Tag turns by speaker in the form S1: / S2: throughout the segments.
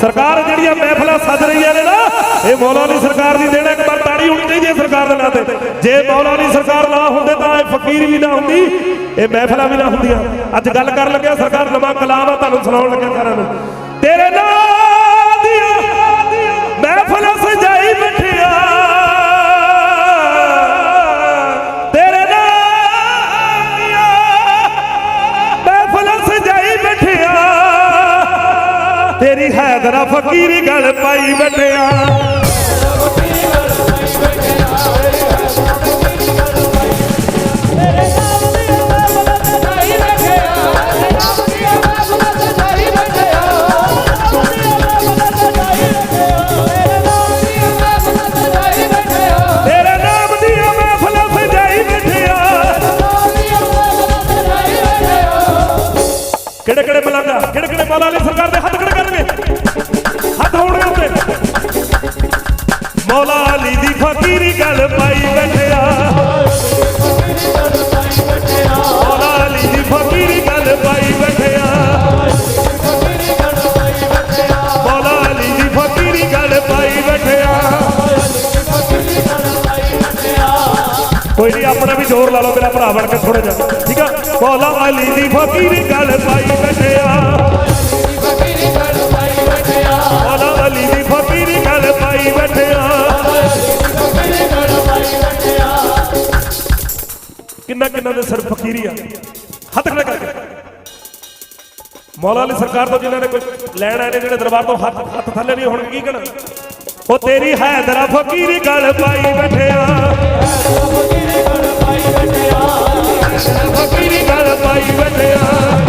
S1: ਸਰਕਾਰ ਜਿਹੜੀਆਂ ਮਹਿਫਲਾਂ ਸੱਦ ਰਹੀਆਂ ਨੇ ਨਾ, ਇਹ ਮੌਲਾ ਅਲੀ ਸਰਕਾਰ ਦੀ ਦੇਣਾ ਇੱਕ ਵਾਰ ਤਾੜੀ ਹੋਣੀ ਚਾਹੀਦੀ ਹੈ ਸਰਕਾਰ ਦੇ ਨਾਂ ਤੇ। ਜੇ ਮੌਲਾ ਸਰਕਾਰ ਨਾ ਹੁੰਦੇ ਤਾਂ ਇਹ ਫਕੀਰ ਵੀ ਨਾ ਹੁੰਦੀ, ਇਹ ਮਹਿਫਲਾਂ ਵੀ ਨਾ ਹੁੰਦੀਆਂ। ਅੱਜ ਗੱਲ ਕਰਨ ਲੱਗਿਆ ਸਰਕਾਰ ਨਵਾਂ ਕਲਾਮ ਆ, ਤੁਹਾਨੂੰ ਸੁਣਾਉਣ ਲੱਗਿਆ ਸਾਰਿਆਂ ਨੂੰ। ਤੇਰੇ ਨਾਲ ਤੇਰੀ ਹੈਦਰਾ ਫਕੀਰੀ ਗਲ ਪਾਈ ਬੈਠਿਆ ਕਿਹੜੇ ਕਿਹੜੇ ਮਲੰਗਾ ਕਿਹੜੇ ਕਿਹੜੇ ਮੌਲਾ ਵਾਲੀ ਮੌਲਾ ਅਲੀ ਦੀ ਫਕੀਰੀ ਗੱਲ ਪਾਈ ਬੈਠਿਆ। ਮੌਲਾ ਅਲੀ ਦੀ ਫਕੀਰੀ ਗੱਲ ਪਾਈ ਬੈਠਿਆ। ਮੌਲਾ ਅਲੀ ਦੀ ਫਕੀਰੀ ਗੱਲ ਪਾਈ ਬੈਠਿਆ। ਕੋਈ ਨਹੀਂ ਆਪਣਾ ਵੀ ਜ਼ੋਰ ਲਾ ਲਓ, ਮੇਰਾ ਭਰਾ ਬਣ ਕੇ ਥੋੜਾ ਜਿਹਾ। ਠੀਕ ਆ? ਮੌਲਾ ਅਲੀ ਦੀ ਫਕੀਰੀ ਗੱਲ ਪਾਈ ਬੈਠਿਆ। ਕਿੰਨਾ ਕਿੰਨਾ ਦੇ ਸਿਰ ਫਕੀਰੀ ਆ? ਹੱਥ ਖੜੇ ਕਰਕੇ। ਮੌਲਾ ਅਲੀ ਸਰਕਾਰ ਤੋਂ ਜਿਨ੍ਹਾਂ ਨੇ ਕੋਈ ਲੈਣ ਆਏ ਨੇ, ਜਿਹੜੇ ਦਰਬਾਰ ਤੋਂ ਹੱਥ ਹੱਥ ਥੱਲੇ ਨਹੀਂ ਹੋਣਗੇ, ਕੀ ਕਹਿਣਾ? ਉਹ ਤੇਰੀ ਹੈਦਰਾ ਫਕੀਰੀ ਗੱਲ ਪਾਈ ਬੈਠਿਆ। ਫਕੀਰੀ ਗੱਲ ਪਾਈ ਬੈਠਿਆ। ਉਹ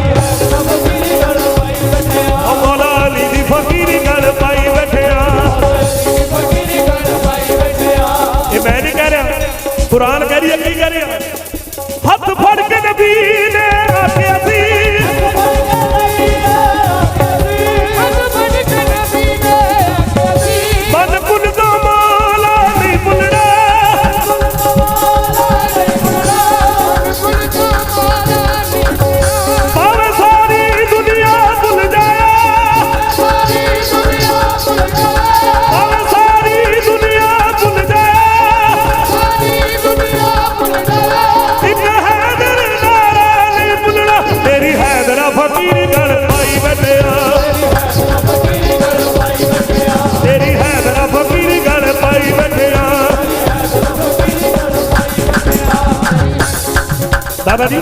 S1: दादाजी?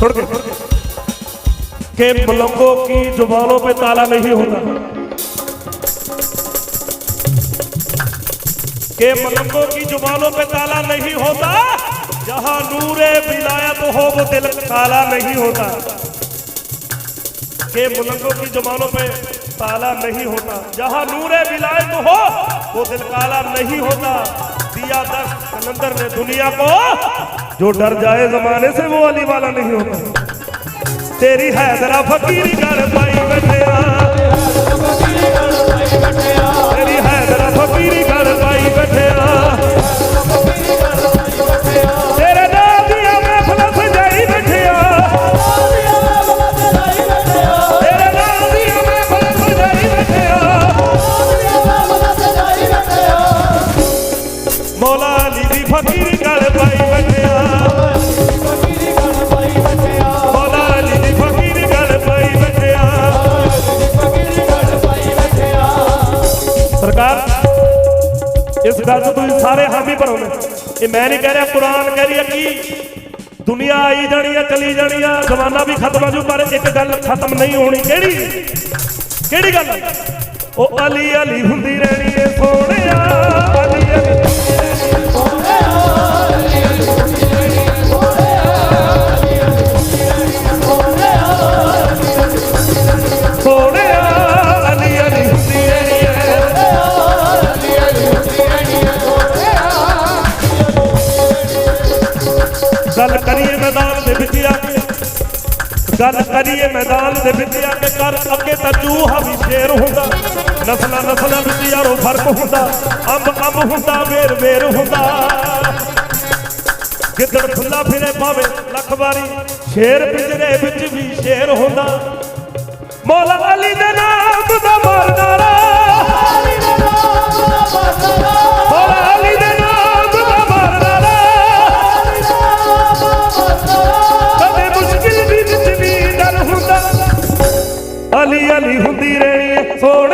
S1: छोड़ के। के की जुबानों पे ताला नहीं होता। के मलंगों की जुबानों पे ताला नहीं होता, जहाँ नूरे विलायत हो, वो दिल ताला नहीं होता। के मुलंगों की जुबानों पे ताला नहीं होता, जहाँ नूरे विलायत हो, वो दिल काला नहीं होता। दिया दस्त कलंदर ने दुनिया को जो डर जाए जमाने से वो अली वाला नहीं होता तेरी हैदरा फकीरी गल पाई बैठिया ਇਸ ਗੱਲ ਤੁਸੀਂ ਸਾਰੇ ਹਾਮੀ ਭਰੋਗੇ ਇਹ ਮੈਂ ਨਹੀਂ ਕਹਿ ਰਿਹਾ, ਕੁਰਾਨ ਕਹਿ ਰਹੀ ਹੈ ਕਿ ਦੁਨੀਆ ਆਈ ਜਾਣੀ ਆ, ਚਲੀ ਜਾਣੀ ਆ, ਜ਼ਮਾਨਾ ਵੀ ਖਤਮ ਹੋ ਜੂ, ਪਰ ਇੱਕ ਗੱਲ ਖਤਮ ਨਹੀਂ ਹੋਣੀ। ਕਿਹੜੀ? ਕਿਹੜੀ ਗੱਲ? ਉਹ ਅਲੀ ਅਲੀ ਹੁੰਦੀ ਰਹਿਣੀ ਏ ਸੋਹਣਿਆ। ਦਰਦ ਕਰੀਏ ਮੈਦਾਨ ਦੇ ਵਿੱਚ ਆ ਕੇ ਕਰ, ਅੱਗੇ ਤਾਂ ਚੂਹਾ ਵੀ ਸ਼ੇਰ ਹੁੰਦਾ। ਨਸਲਾਂ ਨਸਲਾਂ ਵਿੱਚ ਯਾਰੋ ਫ਼ਰਕ ਹੁੰਦਾ, ਅੰਬ ਅੰਬ ਹੁੰਦਾ, ਵੇਰ ਵੇਰ ਹੁੰਦਾ। ਗਿੱਦੜ ਖੁੱਲਾ ਫਿਰੇ ਪਾਵੇ ਲੱਖ ਵਾਰੀ, ਸ਼ੇਰ ਪਿੰਜਰੇ ਵਿੱਚ ਵੀ ਸ਼ੇਰ ਹੁੰਦਾ। ਮੌਲਾ ਅਲੀ ਦੇ ਨਾਮ ਦਾ ਮਰਨਾਰਾ ਅਲੀ ਦੇ ਨਾਮ ਦਾ ਮਰਨਾਰਾ ফোড়া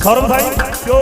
S1: গরম ভাই কেউ